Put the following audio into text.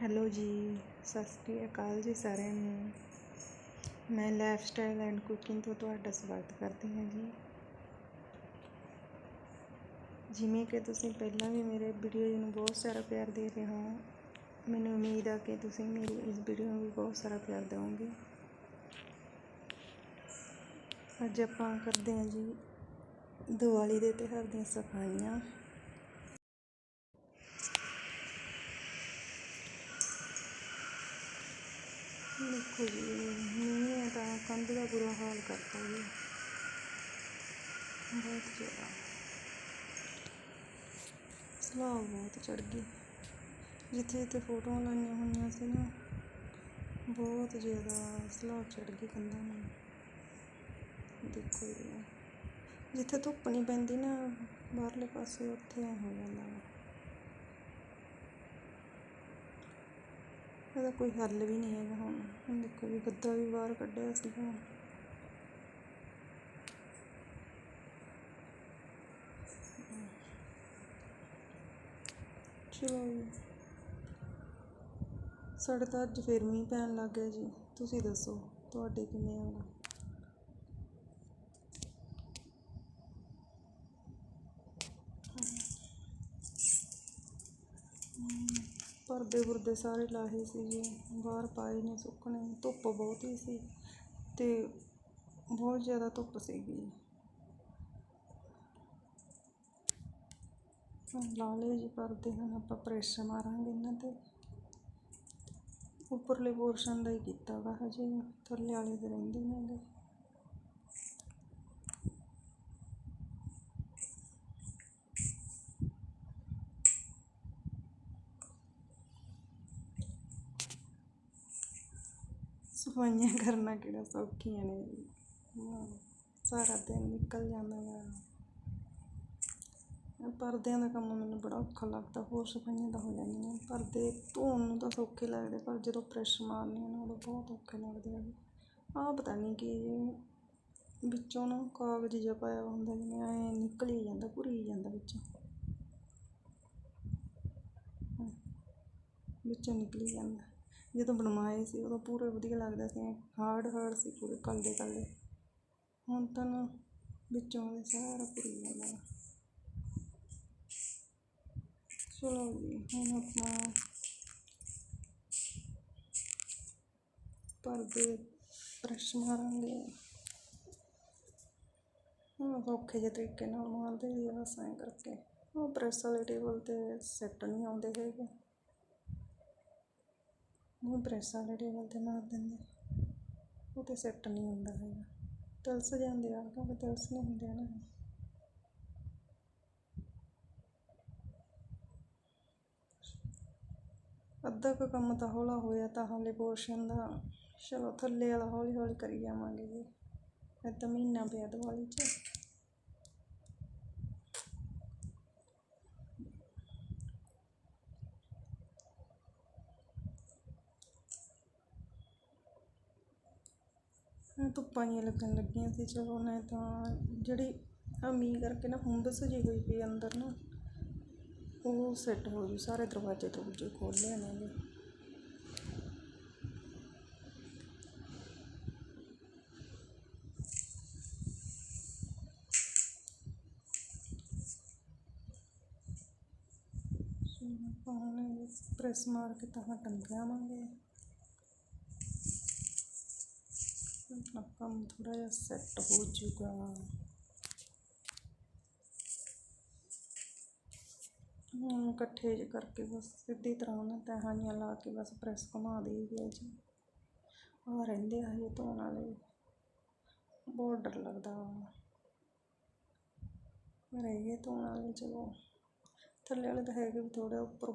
Hello ਜੀ, ਸਤਿ ਸ਼੍ਰੀ ਅਕਾਲ ਜੀ ਸਾਰਿਆਂ ਨੂੰ। ਮੈਂ ਲਾਈਫ ਸਟਾਈਲ ਐਂਡ ਕੁਕਿੰਗ ਤੋਂ ਤੁਹਾਡਾ ਸਵਾਗਤ ਕਰਦੀ ਹਾਂ ਜੀ। ਜਿਵੇਂ ਕਿ ਤੁਸੀਂ ਪਹਿਲਾਂ ਵੀ ਮੇਰੇ ਵੀਡੀਓ ਨੂੰ ਬਹੁਤ ਸਾਰਾ ਪਿਆਰ ਦੇ ਰਹੇ ਹੋ, ਮੈਨੂੰ ਉਮੀਦ ਆ ਕਿ ਤੁਸੀਂ ਮੇਰੀ ਇਸ ਵੀਡੀਓ ਨੂੰ ਵੀ ਬਹੁਤ ਸਾਰਾ ਪਿਆਰ ਦਿਓਗੇ। ਅੱਜ ਆਪਾਂ ਕਰਦੇ ਹਾਂ ਜੀ ਦੀਵਾਲੀ ਦੇ ਤਿਉਹਾਰ ਦੀਆਂ ਸਫਾਈਆਂ। ਦੇਖੋ ਜੀ ਮੀਂਹ ਨੇ ਤਾਂ ਕੰਧ ਦਾ ਬੁਰਾ ਹਾਲ ਕਰਤਾ ਜੀ। ਬਹੁਤ ਜ਼ਿਆਦਾ। ਸਲਾਹ ਬਹੁਤ ਚੜ ਗਈ। ਜਿੱਥੇ ਜਿੱਥੇ ਫੋਟੋਆਂ ਲਾਈਆਂ ਹੋਈਆਂ ਸੀ ਨਾ, ਬਹੁਤ ਜ਼ਿਆਦਾ ਸਲਾਹ ਚੜ ਗਈ ਕੰਧਾਂ ਨੂੰ। ਦੇਖੋ ਜੀ, ਜਿੱਥੇ ਧੁੱਪ ਨਹੀਂ ਪੈਂਦੀ ਨਾ, ਬਾਹਰਲੇ ਪਾਸੇ ਉੱਥੇ ਐਂ ਹੋ ਜਾਂਦਾ ਵਾ ਕੋਈ ਹੱਲ ਵੀ ਨਹੀਂ ਹੈਗਾ ਹੁਣ। ਹੁਣ ਦੇਖੋ ਜੀ ਗੱਦਾ ਵੀ ਬਾਹਰ ਕੱਢਿਆ ਸੀਗਾ। ਚਲੋ ਜੀ। ਸਾਡੇ ਤਾਂ ਅੱਜ ਫਿਰ ਮੀਂਹ ਪੈਣ ਲੱਗ ਗਿਆ ਜੀ। ਤੁਸੀਂ ਦੱਸੋ, ਤੁਹਾਡੇ ਕਿਵੇਂ ਆਉਂਦਾ ਪਰਦੇ ਪੁਰਦੇ ਸਾਰੇ ਲਾਹੇ ਸੀਗੇ, ਬਾਹਰ ਪਾਏ ਨੇ ਸੁੱਕਣੇ, ਧੁੱਪ ਬਹੁਤ ਹੀ ਸੀ ਅਤੇ ਬਹੁਤ ਜ਼ਿਆਦਾ ਧੁੱਪ ਸੀਗੀ। ਹੁਣ ਲਾ ਲਏ ਜੀ ਪਰਦੇ, ਹੁਣ ਆਪਾਂ ਪ੍ਰੈਸ ਮਾਰਾਂਗੇ ਇਹਨਾਂ ਤੇ। ਉੱਪਰਲੇ ਪੋਰਸ਼ਨ ਦਾ ਹੀ ਕੀਤਾ ਵਾ ਹਜੇ, ਥੱਲੇ ਵਾਲੇ ਦੇ ਰਹਿੰਦੇ ਨੇਗੇ ਸਫਾਈਆਂ ਕਰਨਾ ਕਿਹੜਾ ਸੌਖੀਆਂ ਨੇ। ਸਾਰਾ ਦਿਨ ਨਿਕਲ ਜਾਂਦਾ ਵਾ ਪਰਦਿਆਂ ਦਾ ਕੰਮ ਮੈਨੂੰ ਬੜਾ ਔਖਾ ਲੱਗਦਾ, ਹੋਰ ਸਫਾਈਆਂ ਤਾਂ ਹੋ ਜਾਂਦੀਆਂ। ਪਰਦੇ ਧੋਣ ਨੂੰ ਤਾਂ ਸੌਖੇ ਲੱਗਦੇ, ਪਰ ਜਦੋਂ ਪ੍ਰੈਸ ਮਾਰਨੇ ਨਾ ਉਦੋਂ ਬਹੁਤ ਔਖੇ ਲੱਗਦੇ ਆ। ਆਹ ਪਤਾ ਨਹੀਂ ਕੀ ਵਿੱਚੋਂ ਨਾ ਕਾਗਜ਼ ਜਿਹਾ ਪਾਇਆ ਹੁੰਦਾ, ਜਿਵੇਂ ਐਂ ਨਿਕਲ ਹੀ ਜਾਂਦਾ ਭੁਰੀ ਜਾਂਦਾ ਵਿੱਚੋਂ। ਵਿੱਚੋਂ ਨਿਕਲੀ ਜਾਂਦਾ। ਜਦੋਂ ਬਣਵਾਏ ਸੀ, ਉਦੋਂ ਪੂਰੇ ਵਧੀਆ ਲੱਗਦਾ ਸੀ ਹਾਰਡ ਹਾਰਡ ਸੀ ਪੂਰੇ, ਕੱਲੇ ਕੱਲੇ। ਹੁਣ ਤਾਂ ਨਾ ਵਿੱਚੋਂ ਇਹ ਸਾਰਾ ਭੁਰੀ ਜਾਂਦਾ ਵਾ। ਚਲੋ ਜੀ, ਹੁਣ ਆਪਾਂ ਪਰਦੇ ਪ੍ਰੈਸ ਮਾਰਾਂਗੇ। ਹੁਣ ਔਖੇ ਜਿਹੇ ਤਰੀਕੇ ਨਾਲ ਮਾਰਦੇ ਜੀ ਬਸ ਐਂ ਕਰਕੇ। ਉਹ ਪ੍ਰੈਸ ਵਾਲੇ ਟੇਬਲ ਤੇ ਸੈੱਟ ਨਹੀਂ ਆਉਂਦੇ ਹੈਗੇ। ਉਹ ਪ੍ਰੈਸ ਵਾਲੇ ਟੇਬਲ ਤੇ ਮਾਰ ਦਿੰਦੇ ਉਹ ਤੇ ਸੈੱਟ ਨਹੀਂ ਹੁੰਦਾ ਹੈਗਾ। ਤਲਸ ਜਾਂਦੇ ਆ ਕਿਉਂਕਿ ਤਲਸ ਨਹੀਂ ਹੁੰਦੇ ਨਾ। ਅੱਧਾ ਕੁ ਕੰਮ ਤਾਂ ਹੌਲਾ ਹੋਇਆ ਤਾਂ ਹਾਲੇ ਪੋਰਸ਼ਨ ਦਾ। ਚਲੋ ਥੱਲੇ ਵਾਲਾ ਹੌਲੀ ਹੌਲੀ ਕਰੀ ਜਾਵਾਂਗੇ ਜੀ। ਇਹ ਤਾਂ ਮਹੀਨਾ ਪਿਆ ਦਿਵਾਲੀ 'ਚ। ਧੁੱਪਾਂ ਜਿਹੀਆਂ ਲੱਗਣ ਲੱਗੀਆਂ ਸੀ, ਚਲੋ ਨਾ ਤਾਂ ਜਿਹੜੀ ਆ ਮੀਂਹ ਕਰਕੇ ਨਾ ਹੁੰਬਸ ਜਿਹੀ ਹੋਈ ਪਈ ਅੰਦਰ ਨਾ, ਉਹ ਸੈੱਟ ਹੋ ਜੂ ਸਾਰੇ ਦਰਵਾਜ਼ੇ ਦਰਵਾਜ਼ੇ ਖੋਲ੍ਹ ਨੇ ਗੇ ਆਪਾਂ ਹੁਣ ਪ੍ਰੈਸ ਮਾਰ ਕੇ ਤਾਂ ਟੰਗ ਜਾਵਾਂਗੇ ਆਪਣਾ ਕੰਮ ਥੋੜ੍ਹਾ ਜਿਹਾ ਸੈੱਟ ਹੋ ਜੂਗਾ ਹੁਣ ਇਕੱਠੇ ਜਿਹੇ ਕਰਕੇ ਬਸ ਸਿੱਧੀ ਤਰ੍ਹਾਂ ਉਹਨਾਂ ਤਹਾਂ ਜਿਹੀਆਂ ਲਾ ਕੇ ਬਸ ਪ੍ਰੈਸ ਘੁਮਾ ਦੇਈਦੀ ਹੈ ਜੀ। ਆ ਰਹਿੰਦੇ ਆ ਇਹ ਧੋਣ ਵਾਲੇ। ਬਹੁਤ ਡਰ ਲੱਗਦਾ। ਰਹਿ ਗਏ ਧੋਣ ਵਾਲੇ ਚਲੋ। ਥੱਲੇ ਵਾਲੇ ਤਾਂ ਹੈਗੇ ਵੀ ਥੋੜ੍ਹਾ ਉੱਪਰ